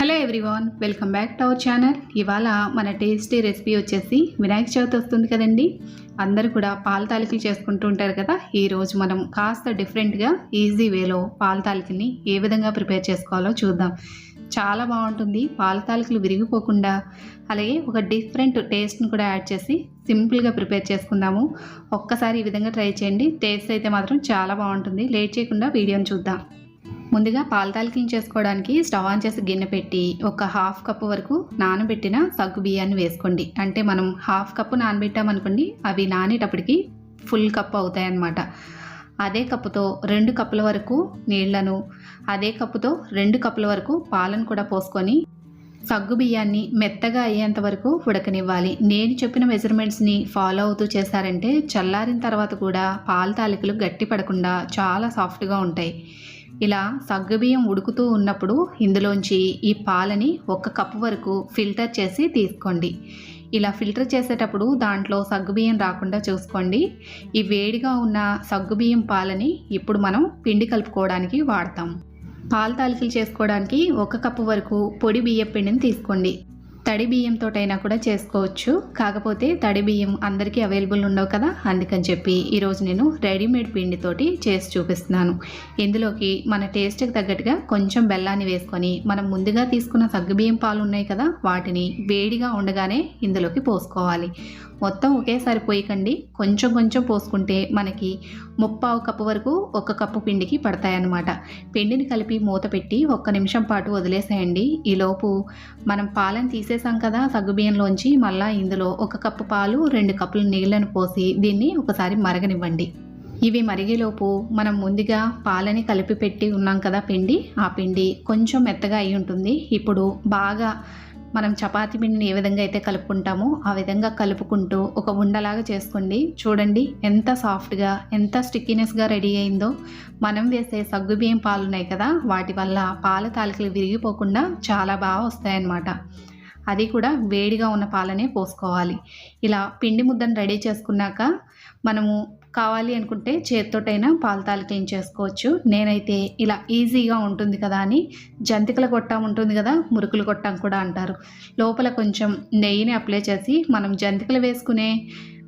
Hello everyone welcome back to our channel. ఇవాళ మన tasty recipe వచ్చేసి వినాయక చవితి వస్తుంది కదండి. అందరూ కూడా పాల తాలికలు చేసుకుంటూ ఉంటారు కదా. ఈరోజు మనం కాస్త డిఫరెంట్గా ఈజీ వేలో పాల తాలికల్ని ఏ విధంగా ప్రిపేర్ చేసుకోవాలో చూద్దాం. చాలా బాగుంటుంది. పాల తాలికలు విరిగిపోకుండా అలాగే ఒక డిఫరెంట్ టేస్ట్ని కూడా యాడ్ చేసి సింపుల్గా ప్రిపేర్ చేసుకుందాము. ఒక్కసారి ఈ విధంగా ట్రై చేయండి. టేస్ట్ అయితే మాత్రం చాలా బాగుంటుంది. లేట్ చేయకుండా వీడియోని చూద్దాం. ముందుగా పాల తాలికించేసుకోవడానికి స్టవ్ ఆన్ చేసి గిన్నె పెట్టి ఒక హాఫ్ కప్పు వరకు నానబెట్టిన సగ్గు బియ్యాన్ని వేసుకోండి. అంటే మనం హాఫ్ కప్పు నానబెట్టామనుకోండి అవి నానేటప్పటికి ఫుల్ కప్పు అవుతాయి అన్నమాట అదే కప్పుతో రెండు కప్పుల వరకు నీళ్ళను అదే కప్పుతో రెండు కప్పుల వరకు పాలను కూడా పోసుకొని సగ్గు బియ్యాన్ని మెత్తగా అయ్యేంత వరకు ఉడకనివ్వాలి. నేను చెప్పిన మెజర్మెంట్స్ని ఫాలో అవుతూ చేశారంటే చల్లారిన తర్వాత కూడా పాల తాలికలు గట్టి పడకుండా చాలా సాఫ్ట్గా ఉంటాయి. ఇలా సగ్గుబియ్యం ఉడుకుతూ ఉన్నప్పుడు ఇందులోంచి ఈ పాలని ఒక కప్పు వరకు ఫిల్టర్ చేసి తీసుకోండి. ఇలా ఫిల్టర్ చేసేటప్పుడు దాంట్లో సగ్గుబియ్యం రాకుండా చూసుకోండి. ఈ వేడిగా ఉన్న సగ్గుబియ్యం పాలని ఇప్పుడు మనం పిండి కలుపుకోవడానికి వాడతాం. పాలు తాలికలు చేసుకోవడానికి ఒక కప్పు వరకు పొడి బియ్యం పిండిని తీసుకోండి. తడి బియ్యంతోటైనా కూడా చేసుకోవచ్చు. కాకపోతే తడి బియ్యం అందరికీ అవైలబుల్ ఉండవు కదా? అందుకని చెప్పి ఈరోజు నేను రెడీమేడ్ పిండితోటి చేసి చూపిస్తున్నాను. ఇందులోకి మన టేస్ట్కి తగ్గట్టుగా కొంచెం బెల్లాన్ని వేసుకొని మనం ముందుగా తీసుకున్న సగ్గుబియ్యం పాలు ఉన్నాయి కదా? వాటిని వేడిగా ఉండగానే ఇందులోకి పోసుకోవాలి. మొత్తం ఒకేసారి పోయకండి. కొంచెం కొంచెం పోసుకుంటే మనకి ముప్పావు కప్పు వరకు ఒక కప్పు పిండికి పడతాయన్నమాట. పిండిని కలిపి మూత పెట్టి ఒక్క నిమిషం పాటు వదిలేసేయండి. ఈలోపు మనం పాలను తీసేసాం కదా సగ్గుబియ్యంలోంచి మళ్ళీ ఇందులో ఒక కప్పు పాలు రెండు కప్పులు నీళ్ళను పోసి దీన్ని ఒకసారి మరగనివ్వండి. ఇవి మరిగేలోపు మనం ముందుగా పాలని కలిపి పెట్టి ఉన్నాం కదా పిండి. ఆ పిండి కొంచెం మెత్తగా అయి ఉంటుంది. ఇప్పుడు బాగా మనం చపాతి పిండిని ఏ విధంగా అయితే కలుపుకుంటామో ఆ విధంగా కలుపుకుంటూ ఒక ఉండలాగా చేసుకోండి. చూడండి ఎంత సాఫ్ట్గా ఎంత స్టిక్కీనెస్గా రెడీ అయిందో. మనం వేసే సగ్గుబియ్యం పాలు ఉన్నాయి కదా వాటి వల్ల పాల తాలికలు విరిగిపోకుండా చాలా బాగా వస్తాయన్నమాట. అది కూడా వేడిగా ఉన్న పాలనే పోసుకోవాలి. ఇలా పిండి ముద్దను రెడీ చేసుకున్నాక మనము కావాలి అనుకుంటే చేత్తోటైనా పాలు తాలికలు చేసుకోవచ్చు. నేనైతే ఇలా ఈజీగా ఉంటుంది కదా అని జంతికల గొట్టం ఉంటుంది కదా మురుకులు గొట్టం కూడా అంటారు. లోపల కొంచెం నెయ్యిని అప్లై చేసి మనం జంతికలు వేసుకునే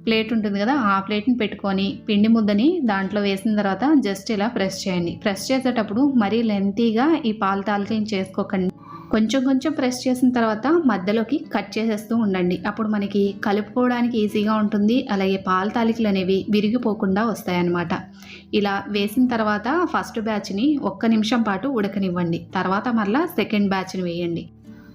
ప్లేట్ ఉంటుంది కదా ఆ ప్లేట్ని పెట్టుకొని పిండి ముద్దని దాంట్లో వేసిన తర్వాత జస్ట్ ఇలా ప్రెస్ చేయండి. ప్రెస్ చేసేటప్పుడు మరీ లెంతీగా ఈ పాలు తాలికలను చేసుకోకండి. కొంచెం కొంచెం ప్రెస్ చేసిన తర్వాత మధ్యలోకి కట్ చేసేస్తూ ఉండండి. అప్పుడు మనకి కలుపుకోవడానికి ఈజీగా ఉంటుంది. అలాగే పాల తాలికలు అనేవి విరిగిపోకుండా వస్తాయన్నమాట. ఇలా వేసిన తర్వాత ఫస్ట్ బ్యాచ్ని ఒక్క నిమిషం పాటు ఉడకనివ్వండి. తర్వాత మరలా సెకండ్ బ్యాచ్ని వేయండి.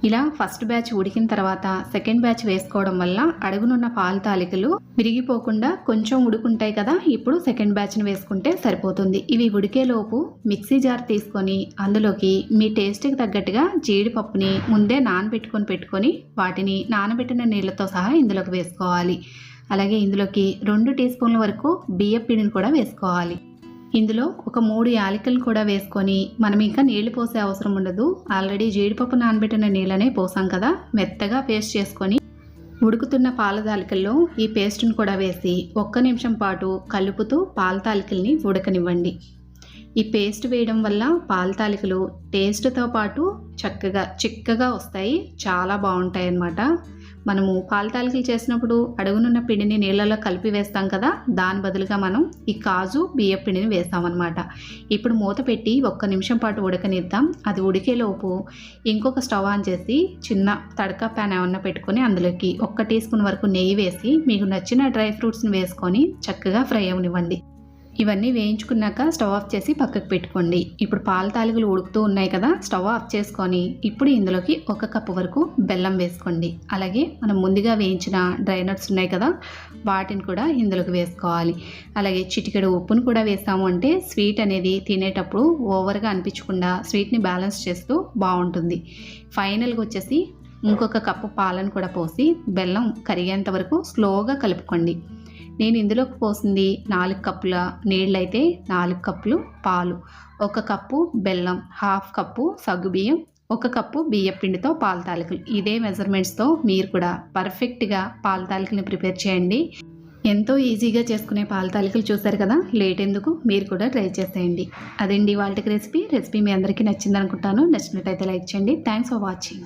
ఇలా ఫస్ట్ బ్యాచ్ ఉడికిన తర్వాత సెకండ్ బ్యాచ్ వేసుకోవడం వల్ల అడుగునున్న పాల తాలికలు విరిగిపోకుండా కొంచెం ఉడుకుంటాయి కదా ఇప్పుడు సెకండ్ బ్యాచ్ని వేసుకుంటే సరిపోతుంది. ఇవి ఉడికేలోపు మిక్సీ జార్ తీసుకొని అందులోకి మీ టేస్ట్కి తగ్గట్టుగా జీడిపప్పుని ముందే నానబెట్టుకొని పెట్టుకొని వాటిని నానబెట్టిన నీళ్ళతో సహా ఇందులోకి వేసుకోవాలి. అలాగే ఇందులోకి రెండు టీ స్పూన్ల వరకు బియ్యం పిండిని కూడా వేసుకోవాలి. ఇందులో ఒక మూడు యాలకులు కూడా వేసుకొని మనం ఇంకా నీళ్ళు పోసే అవసరం ఉండదు. ఆల్రెడీ జీడిపప్పు నానబెట్టిన నీళ్ళనే పోసాం కదా. మెత్తగా పేస్ట్ చేసుకొని ఉడుకుతున్న పాల తాలికల్లో ఈ పేస్ట్ని కూడా వేసి ఒక్క నిమిషం పాటు కలుపుతూ పాల తాలికల్ని ఉడకనివ్వండి. ఈ పేస్ట్ వేయడం వల్ల పాల తాలికలు టేస్ట్తో పాటు చక్కగా చిక్కగా వస్తాయి. చాలా బాగుంటాయి అన్నమాట మనము పాల తాలికలు చేసినప్పుడు అడుగునున్న పిండిని నీళ్ళలో కలిపి వేస్తాం కదా దాని బదులుగా మనం ఈ కాజు బియ్య పిండిని వేస్తామన్నమాట. ఇప్పుడు మూత పెట్టి ఒక్క నిమిషం పాటు ఉడకనిద్దాం. అది ఉడికేలోపు ఇంకొక స్టవ్ ఆన్ చేసి చిన్న తడకా ప్యాన్ ఏమన్నా పెట్టుకొని అందులోకి ఒక్క టీ స్పూన్ వరకు నెయ్యి వేసి మీకు నచ్చిన డ్రై ఫ్రూట్స్ని వేసుకొని చక్కగా ఫ్రై అవనివ్వండి. ఇవన్నీ వేయించుకున్నాక స్టవ్ ఆఫ్ చేసి పక్కకు పెట్టుకోండి. ఇప్పుడు పాల తాలికలు ఉడుకుతూ ఉన్నాయి కదా స్టవ్ ఆఫ్ చేసుకొని ఇప్పుడు ఇందులోకి ఒక కప్పు వరకు బెల్లం వేసుకోండి. అలాగే మనం ముందుగా వేయించిన డ్రై నట్స్ ఉన్నాయి కదా వాటిని కూడా ఇందులోకి వేసుకోవాలి. అలాగే చిటికెడు ఉప్పును కూడా వేసాము అంటే స్వీట్ అనేది తినేటప్పుడు ఓవర్గా అనిపించకుండా స్వీట్ని బ్యాలెన్స్ చేస్తూ బాగుంటుంది. ఫైనల్గా వచ్చేసి ఇంకొక కప్పు పాలను కూడా పోసి బెల్లం కరిగేంత వరకు స్లోగా కలుపుకోండి. నేను ఇందులోకి పోసింది నాలుగు కప్పుల నీళ్ళైతే నాలుగు కప్పులు పాలు ఒక కప్పు బెల్లం హాఫ్ కప్పు సగ్గుబియ్యం ఒక కప్పు బియ్య పిండితో పాల తాలికలు. ఇదే మెజర్మెంట్స్తో మీరు కూడా పర్ఫెక్ట్గా పాల తాలికల్ని ప్రిపేర్ చేయండి. ఎంతో ఈజీగా చేసుకునే పాల తాలికలు చూసారు కదా? లేట్ ఎందుకు? మీరు కూడా ట్రై చేసేయండి. అదండి వాళ్ళకి రెసిపీ. రెసిపీ మీ అందరికీ నచ్చింది అనుకుంటాను నచ్చినట్టయితే లైక్ చేయండి. Thanks for watching